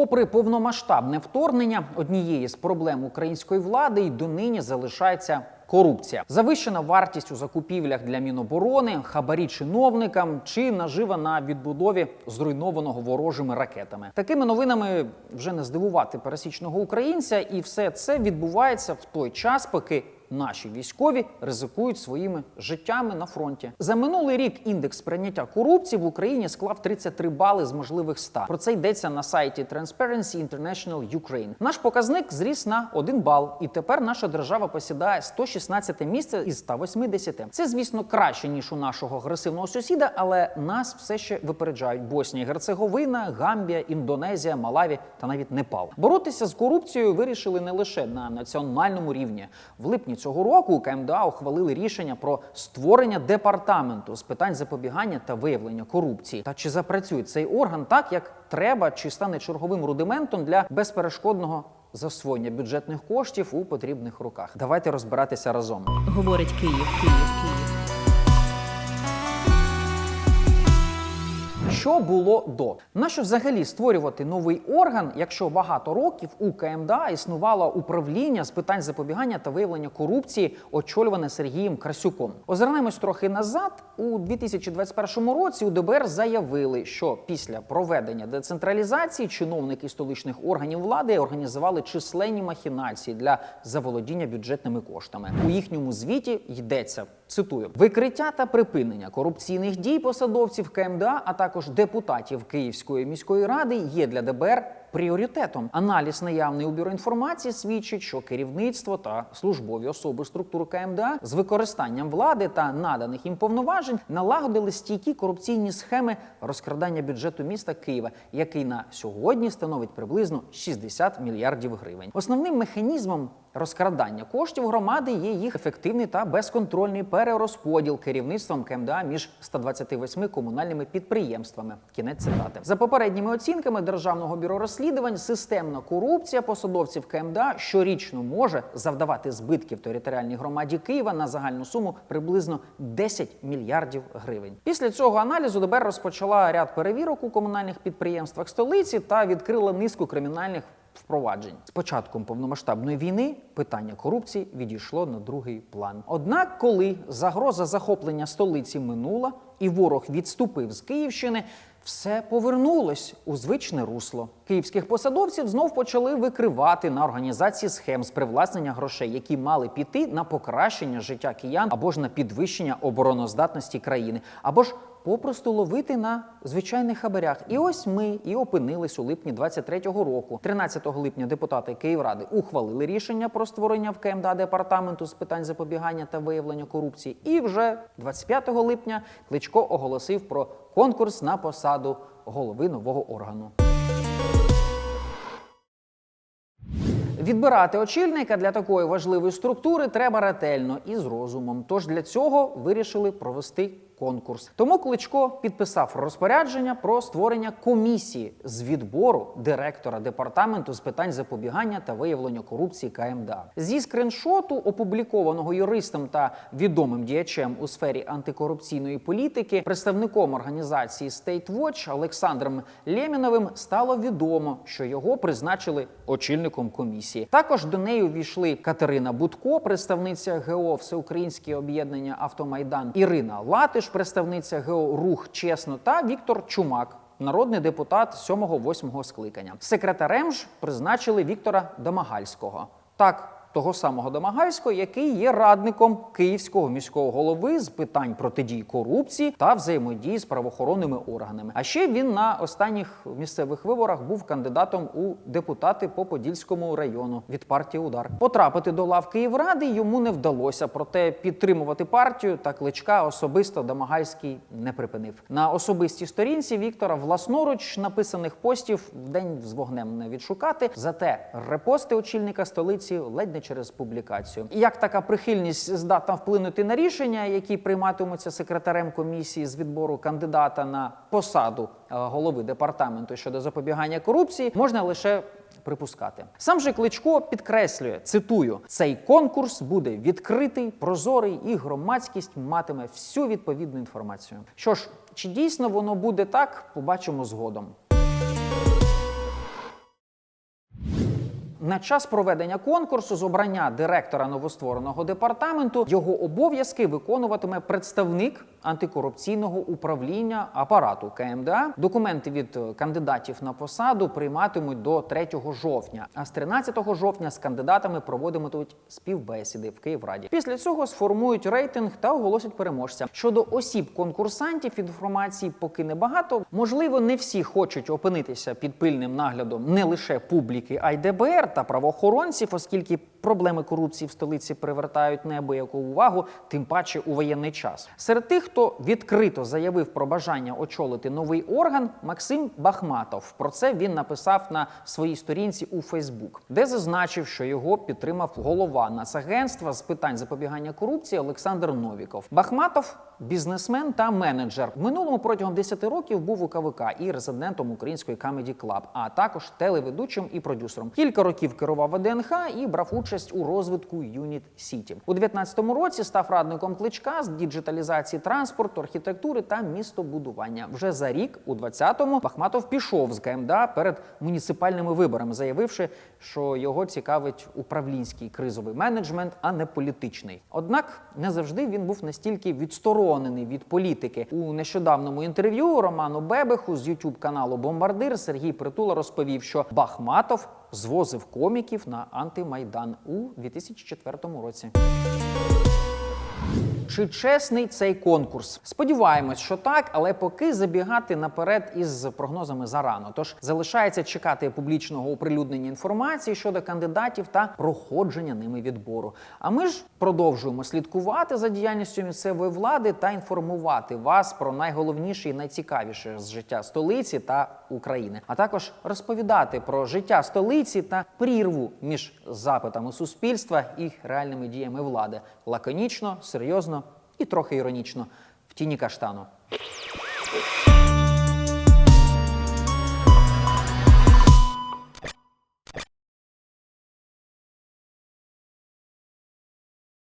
Попри повномасштабне вторгнення, однією з проблем української влади й донині залишається. Корупція, завищена вартість у закупівлях для Міноборони, хабарі чиновникам чи нажива на відбудові зруйнованого ворожими ракетами. Такими новинами вже не здивувати пересічного українця, і все це відбувається в той час, поки наші військові ризикують своїми життями на фронті. За минулий рік індекс прийняття корупції в Україні склав 33 бали з можливих 100. Про це йдеться на сайті Transparency International Ukraine. Наш показник зріс на 1 бал, і тепер наша держава посідає 116 місце із 180. Це, звісно, краще ніж у нашого агресивного сусіда, але нас все ще випереджають Боснія, Герцеговина, Гамбія, Індонезія, Малаві та навіть Непал. Боротися з корупцією вирішили не лише на національному рівні. В липні цього року у КМДА ухвалили рішення про створення департаменту з питань запобігання та виявлення корупції. Та чи запрацює цей орган так, як треба, чи стане черговим рудиментом для безперешкодного засвоєння бюджетних коштів у потрібних руках? Давайте розбиратися разом. Говорить Київ, Київ, Київ. Що було до? Нащо взагалі створювати новий орган, якщо багато років у КМДА існувало управління з питань запобігання та виявлення корупції, очолюване Сергієм Красюком? Озирнемось трохи назад. У 2021 році у ДБР заявили, що після проведення децентралізації чиновники столичних органів влади організували численні махінації для заволодіння бюджетними коштами. У їхньому звіті йдеться. Цитую. Викриття та припинення корупційних дій посадовців КМДА, а також депутатів Київської міської ради є для ДБР пріоритетом. Аналіз наявний у бюро інформації свідчить, що керівництво та службові особи структур КМДА з використанням влади та наданих їм повноважень налагодили стійкі корупційні схеми розкрадання бюджету міста Києва, який на сьогодні становить приблизно 60 мільярдів гривень. Основним механізмом розкрадання коштів громади є їх ефективний та безконтрольний перерозподіл керівництвом КМДА між 128 комунальними підприємствами. Кінець цитати за попередніми оцінками державного бюро розслідувань. Системна корупція посадовців КМДА щорічно може завдавати збитків територіальній громаді Києва на загальну суму приблизно 10 мільярдів гривень. Після цього аналізу ДБР розпочала ряд перевірок у комунальних підприємствах столиці та відкрила низку кримінальних впроваджень. З початком повномасштабної війни питання корупції відійшло на другий план. Однак, коли загроза захоплення столиці минула і ворог відступив з Київщини. Все повернулось у звичне русло. Київських посадовців знов почали викривати на організації схем з привласнення грошей, які мали піти на покращення життя киян або ж на підвищення обороноздатності країни, або ж попросту ловити на звичайних хабарях. І ось ми і опинились у липні 23-го року. 13 липня депутати Київради ухвалили рішення про створення в КМДА департаменту з питань запобігання та виявлення корупції. І вже 25 липня Кличко оголосив про конкурс на посаду голови нового органу. Відбирати очільника для такої важливої структури треба ретельно і з розумом. Тож для цього вирішили провести конкурс. Тому Кличко підписав розпорядження про створення комісії з відбору директора департаменту з питань запобігання та виявлення корупції КМДА. Зі скриншоту, опублікованого юристом та відомим діячем у сфері антикорупційної політики, представником організації State Watch Олександром Лєміновим стало відомо, що його призначили очільником комісії. Також до неї увійшли Катерина Будко, представниця ГО Всеукраїнське об'єднання Автомайдан, Ірина Латиш, представниця ГО Рух Чесно та Віктор Чумак. Народний депутат 7-8 скликання. Секретарем ж призначили Віктора Домагальського. Так, того самого Домагальського, який є радником Київського міського голови з питань протидії корупції та взаємодії з правоохоронними органами. А ще він на останніх місцевих виборах був кандидатом у депутати по Подільському району від партії Удар. Потрапити до лав Київради йому не вдалося, проте підтримувати партію та кличка особисто Домагальський не припинив. На особистій сторінці Віктора власноруч написаних постів в день з вогнем не відшукати. Зате репости очільника столиці ледь не через публікацію. Як така прихильність здатна вплинути на рішення, які прийматимуться секретарем комісії з відбору кандидата на посаду е, голови департаменту щодо запобігання корупції, можна лише припускати. Сам же Кличко підкреслює, цитую: цей конкурс буде відкритий, прозорий, і громадськість матиме всю відповідну інформацію. Що ж, чи дійсно воно буде так, побачимо згодом. На час проведення конкурсу з обрання директора новоствореного департаменту його обов'язки виконуватиме представник антикорупційного управління апарату КМДА. Документи від кандидатів на посаду прийматимуть до 3 жовтня. А з 13 жовтня з кандидатами проводитимуть співбесіди в Київраді. Після цього сформують рейтинг та оголосять переможця. Щодо осіб конкурсантів інформації поки небагато. Можливо, не всі хочуть опинитися під пильним наглядом не лише публіки, а й ДБР та правоохоронців, оскільки проблеми корупції в столиці привертають неабияку увагу, тим паче у воєнний час. Серед тих, хто відкрито заявив про бажання очолити новий орган, Максим Бахматов. Про це він написав на своїй сторінці у Фейсбук, де зазначив, що його підтримав голова Нацагентства з питань запобігання корупції Олександр Новіков. Бахматов бізнесмен та менеджер. В минулому протягом 10 років був у КВК і резидентом української Comedy Club, а також телеведучим і продюсером. Кілька років керував ВДНХ і брав участь у розвитку Юніт Сіті. У 19-му році став радником кличка з діджиталізації транспорту, архітектури та містобудування. Вже за рік, у 20-му, Бахматов пішов з КМДА перед муніципальними виборами, заявивши, що його цікавить управлінський кризовий менеджмент, а не політичний. Однак не завжди він був настільки відсторонений від політики. У нещодавному інтерв'ю Роману Бебеху з youtube каналу Бомбардир Сергій Притула розповів, що Бахматов звозив коміків на антимайдан у 2004 році. Чи чесний цей конкурс? Сподіваємось, що так, але поки забігати наперед із прогнозами зарано. Тож залишається чекати публічного оприлюднення інформації щодо кандидатів та проходження ними відбору. А ми ж продовжуємо слідкувати за діяльністю місцевої влади та інформувати вас про найголовніше і найцікавіше з життя столиці та України, а також розповідати про життя столиці та прірву між запитами суспільства і реальними діями влади лаконічно, серйозно і трохи іронічно в тіні каштану.